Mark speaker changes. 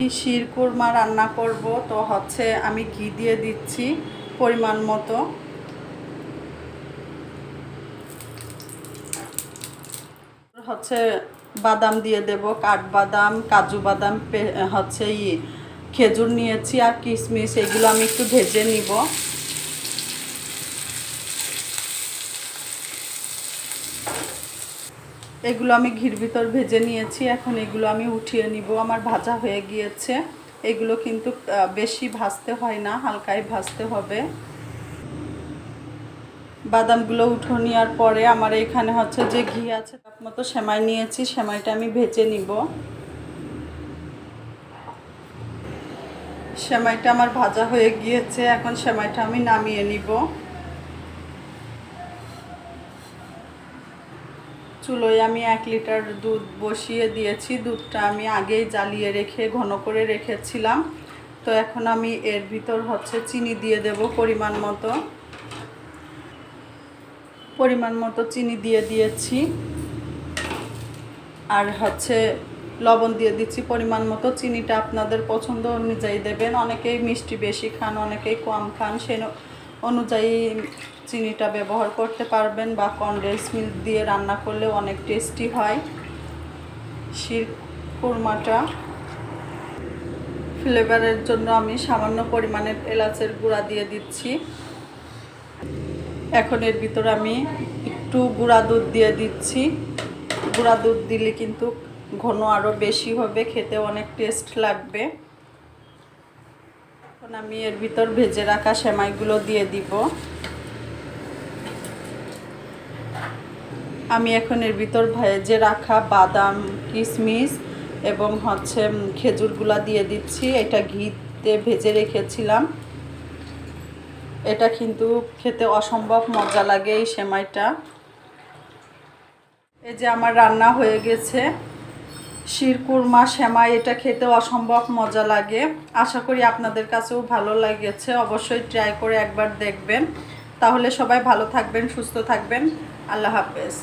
Speaker 1: শির কুরমা রান্না করব। তো হচ্ছে আমি ঘি দিয়ে দিচ্ছি পরিমাণ মতো। হচ্ছে বাদাম দিয়ে দেব, কাঠবাদাম, কাজু বাদাম হচ্ছে ই খেজুর নিয়েছি আর কিশমিশ, এগুলো আমি একটু ভেজে নিব। এগুলো আমি ঘির ভিতর ভেজে নিয়েছি, এখন এগুলো আমি উঠিয়ে নিব। আমার ভাজা হয়ে গিয়েছে। এগুলো কিন্তু বেশি ভাজতে হয় না, হালকাই ভাজতে হবে। বাদামগুলো উঠো নেওয়ার পরে আমার এখানে হচ্ছে যে ঘি আছে, তার মতো সেমাই নিয়েছি, সেমাইটা আমি ভেজে নিব। সেমাইটা আমার ভাজা হয়ে গিয়েছে, এখন সেমাইটা আমি নামিয়ে নিব। চুলোয় আমি এক লিটার দুধ বসিয়ে দিয়েছি। দুধটা আমি আগেই জ্বালিয়ে রেখে, ঘন করে রেখেছিলাম। তো এখন আমি এর ভিতর হচ্ছে চিনি দিয়ে দেব পরিমাণ মতো। পরিমাণ মতো চিনি দিয়ে দিয়েছি। আর হচ্ছে লবণ দিয়ে দিচ্ছি পরিমাণ মতো। চিনিটা আপনাদের পছন্দ অনুযায়ী দেবেন। অনেকেই মিষ্টি বেশি খান, অনেকেই কম খান। সে অনুযায়ী চিনিটা ব্যবহার করতে পারবেন বা কনডেন্স মিল্ক দিয়ে রান্না করলেও অনেক টেস্টি হয়। শির কুরমাটা ফ্লেভারের জন্য আমি সামান্য পরিমাণের এলাচের গুঁড়া দিয়ে দিচ্ছি। এখন এর ভিতরে আমি একটু গুঁড়া দুধ দিয়ে দিচ্ছি। গুঁড়া দুধ দিলে কিন্তু ঘন আরও বেশি হবে, খেতে অনেক টেস্ট লাগবে। এখন আমি এর ভিতর ভেজে রাখা সেমাইগুলো দিয়ে দিব। আমি এখন এর ভিতর ভেজে রাখা বাদাম কিশমিশ এবং হচ্ছে খেজুরগুলা দিয়ে দিচ্ছি। এটা ঘিতে ভেজে রেখেছিলাম। এটা কিন্তু খেতে অসম্ভব মজা লাগে এই সেমাইটা। এই যে আমার রান্না হয়ে গেছে। শিরকুরমা শ্যামাই এটা খেতে অসম্ভব মজা লাগে। আশা করি আপনাদের কাছেও ভালো লাগেছে। অবশ্যই ট্রাই করে একবার দেখবেন। তাহলে সবাই ভালো থাকবেন, সুস্থ থাকবেন। আল্লাহ হাফেজ।